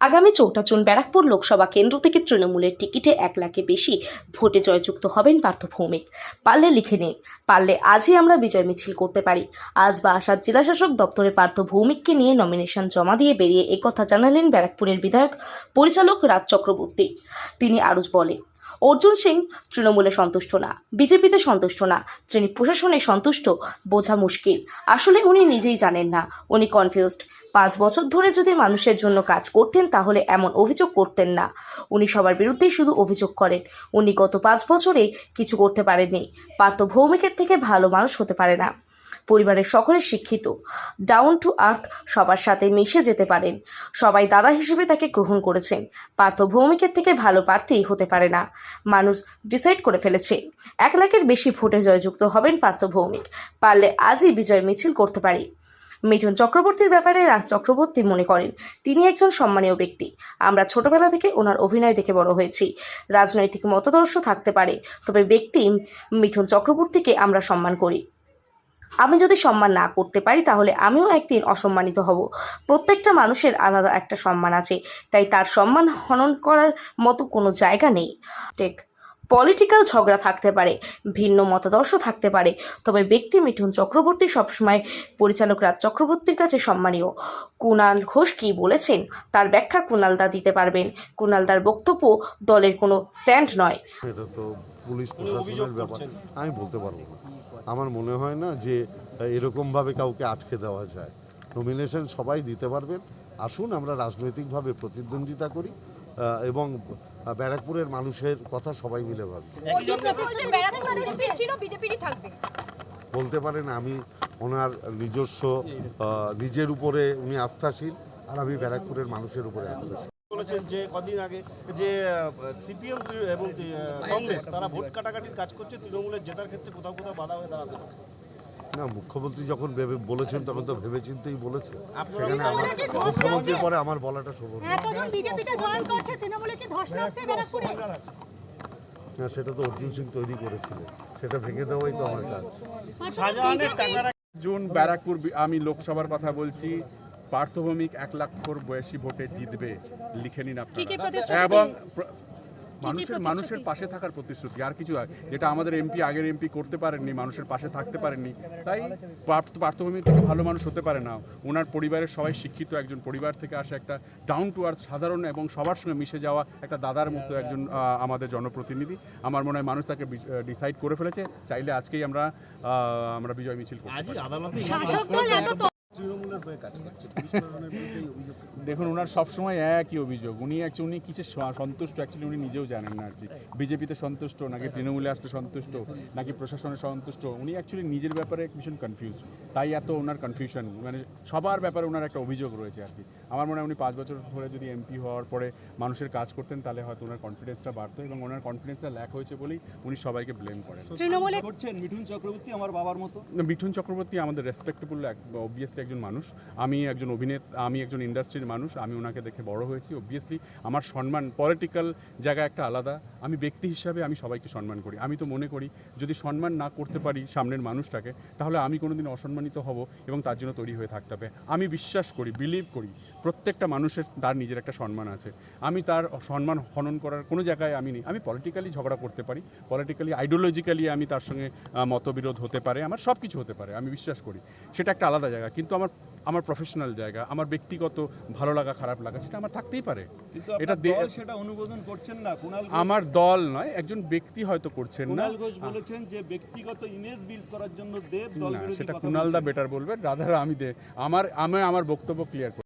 আগামী চৌঠা জুন ব্যারাকপুর লোকসভা কেন্দ্র থেকে তৃণমূলের টিকিটে এক লাখে বেশি ভোটে জয়যুক্ত হবেন পার্থ ভৌমিক। পারলে লিখে নিন, পারলে আজই আমরা বিজয় মিছিল করতে পারি। আজ বা আসার জেলাশাসক দপ্তরে পার্থ ভৌমিককে নিয়ে নমিনেশন জমা দিয়ে বেরিয়ে কথা জানালেন ব্যারাকপুরের বিধায়ক পরিচালক রাজ চক্রবর্তী। তিনি আরও বলে অর্জুন সিং তৃণমূলে সন্তুষ্ট না, বিজেপিতে সন্তুষ্ট না, তিনি প্রশাসনে সন্তুষ্ট বোঝা মুশকিল। আসলে উনি নিজেই জানেন না, উনি কনফিউজড পাঁচ বছর ধরে যদি মানুষের জন্য কাজ করতেন তাহলে এমন অভিযোগ করতেন না। উনি সবার বিরুদ্ধেই শুধু অভিযোগ করেন। উনি গত পাঁচ বছরে কিছু করতে পারেননি পার্থ ভৌমিকের থেকে ভালো মানুষ হতে পারে না। পরিবারের সকলে শিক্ষিত। ডাউন টু আর্থ সবার সাথে মিশে যেতে পারেন। সবাই দাদা হিসেবে তাকে গ্রহণ করেছেন। পার্থ ভৌমিকের থেকে ভালো প্রার্থী হতে পারে না। মানুষ ডিসাইড করে ফেলেছে। এক লাখের বেশি ভোটে জয়যুক্ত হবেন পার্থ ভৌমিক। পারলে আজই বিজয় মিছিল করতে পারি। মিঠুন চক্রবর্তীর ব্যাপারে রাজ চক্রবর্তী মনে করেন, তিনি একজন সম্মানীয় ব্যক্তি। আমরা ছোটবেলা থেকে ওনার অভিনয় দেখে বড় হয়েছি। রাজনৈতিক মতাদর্শ থাকতে পারে, তবে ব্যক্তি মিঠুন চক্রবর্তীকে আমরা সম্মান করি। আমি যদি সম্মান না করতে পারি, তাহলে আমিও একদিন অসম্মানিত হব। প্রত্যেকটা মানুষের আলাদা একটা সম্মান আছে, তাই তার সম্মান হনন করার মতো কোনো জায়গা নেই। টেক, পলিটিক্যাল ঝগড়া থাকতে পারে, ভিন্ন মতাদর্শ থাকতে পারে, তবে ব্যক্তি মিঠুন চক্রবর্তী সবসময় পরিচালক রাজ চক্রবর্তীর কাছে সম্মানীয়। কুণাল ঘোষ কী বলেছেন? তার ব্যাখ্যা কুণালদা দিতে পারবেন। কুণালদার বক্তব্য দলের কোনো স্ট্যান্ড নয়। পুলিশ প্রশাসনের ব্যাপার আমি বলতে পারব না। আমার মনে হয় না যে এরকমভাবে কাউকে আটকে দেওয়া যায়। নমিনেশন সবাই দিতে পারবেন। আসুন আমরা রাজনৈতিকভাবে প্রতিদ্বন্দ্বিতা করি এবং ব্যারাকপুরের মানুষের কথা সবাই মিলে ভাবি। বলতে পারেন আমি ওনার নিজস্ব নিজের উপরে উনি আস্থাশীল আর আমি ব্যারাকপুরের মানুষের উপরে আস্থাশীল। বলেছেন যে কদিন আগে যে সিপিএম এবং কংগ্রেস তারা ভোট কাটাকাটির কাজ করছে তৃণমূলের জেতার ক্ষেত্রে কোথাও কোথাও বাধা হয়ে দাঁড়াতে পারে। না মুখ্যমন্ত্রী যখন ভেবে বলেছেন তখন তো ভেবে ভেবেচিন্তেই বলেছে। সেখানে আমার মুখ্যমন্ত্রীর পরে আমার বলাটা শোভন ব্যারাকপুরে? না সেটা তো অর্জুন সিং তৈরি করেছিল। সেটা ভেঙে দেওয়াই তো আমার কাজ। জুন ব্যারাকপুর আমি লোকসভার কথা বলছি। পার্থভৌমিক এক লক্ষর বয়সী ভোটে জিতবে লিখে নিন আপনারা। এবং মানুষের মানুষের পাশে থাকার প্রতিশ্রুতি আর কিছু যেটা আমাদের এমপি আগের এমপি করতে পারেননি মানুষের পাশে থাকতে পারেননি। তাই পার্থ পার্থভূমি থেকে ভালো মানুষ হতে পারে না। ওনার পরিবারের সবাই শিক্ষিত একজন পরিবার থেকে আসা একটা ডাউন টু আর্থ সাধারণ এবং সবার সঙ্গে মিশে যাওয়া একটা দাদার মতো একজন আমাদের জনপ্রতিনিধি। আমার মনে হয় মানুষ তাকে ডিসাইড করে ফেলেছে। চাইলে আজকেই আমরা আমরা বিজয় মিছিল করতে তৃণমূলের হয়ে কাজ করছে। দেখুন ওনার সবসময় একই অভিযোগ। উনি অ্যাকচুয়ালি উনি কিসে সন্তুষ্ট? অ্যাকচুয়ালি উনি নিজেও জানেন না আর কি বিজেপিতে সন্তুষ্ট নাকি তৃণমূলে আসতে সন্তুষ্ট নাকি প্রশাসনে সন্তুষ্ট? উনি অ্যাকচুয়ালি নিজের ব্যাপারে ভীষণ কনফিউজ তাই এত ওনার কনফিউশন মানে সবার ব্যাপারে ওনার একটা অভিযোগ রয়েছে আর কি আমার মনে হয় উনি পাঁচ বছর ধরে যদি এমপি হওয়ার পরে মানুষের কাজ করতেন তাহলে হয়তো ওনার কনফিডেন্সটা বাড়তো এবং ওনার কনফিডেন্সটা ল্যাক হয়েছে বলেই উনি সবাইকে ব্লেম করেন। তৃণমূলে করছেন মিঠুন চক্রবর্তী আমার বাবার মতো। মিঠুন চক্রবর্তী আমাদের রেসপেক্টেবল অবভিয়াসলি একজন মানুষ। আমি একজন অভিনেতা, আমি একজন ইন্ডাস্ট্রির মানুষ, আমি ওনাকে দেখে বড় হয়েছি। অবভিয়াসলি আমার সম্মান পলিটিক্যাল জায়গা একটা আলাদা। আমি ব্যক্তি হিসাবে আমি সবাইকে সম্মান করি। আমি তো মনে করি, যদি সম্মান না করতে পারি সামনের মানুষটাকে, তাহলে আমি কোনোদিন অসম্মানিত হব এবং তার জন্য তৈরি হয়ে থাকতে হবে। আমি বিশ্বাস করি বিলিভ করি, প্রত্যেকটা মানুষের তার নিজের একটা সম্মান আছে। আমি তার সম্মান হনন করার কোনো জায়গায় আমি নেই। আমি পলিটিক্যালি ঝগড়া করতে পারি পলিটিক্যালি আইডিওলজিক্যালি আমি তার সঙ্গে মতবিরোধ হতে পারে, আমার সব কিছু হতে পারে, আমি বিশ্বাস করি। সেটা একটা আলাদা জায়গা। কিন্তু আমার আমার প্রফেশনাল জায়গা আমার ব্যক্তিগত ভালো লাগা খারাপ লাগা সেটা আমার থাকতেই পারে। এটা সেটা অনুমোদন করছেন না কুণাল আমার দল নয় একজন ব্যক্তি হয়তো করছেন না। কুণাল ঘোষ বলেছেন যে ব্যক্তিগত ইমেজ বিল্ড করার জন্য দেব দল সেটা কথা কুণালদা বেটার বলবে রাধারা আমি দে আমার আমি আমার বক্তব্য ক্লিয়ার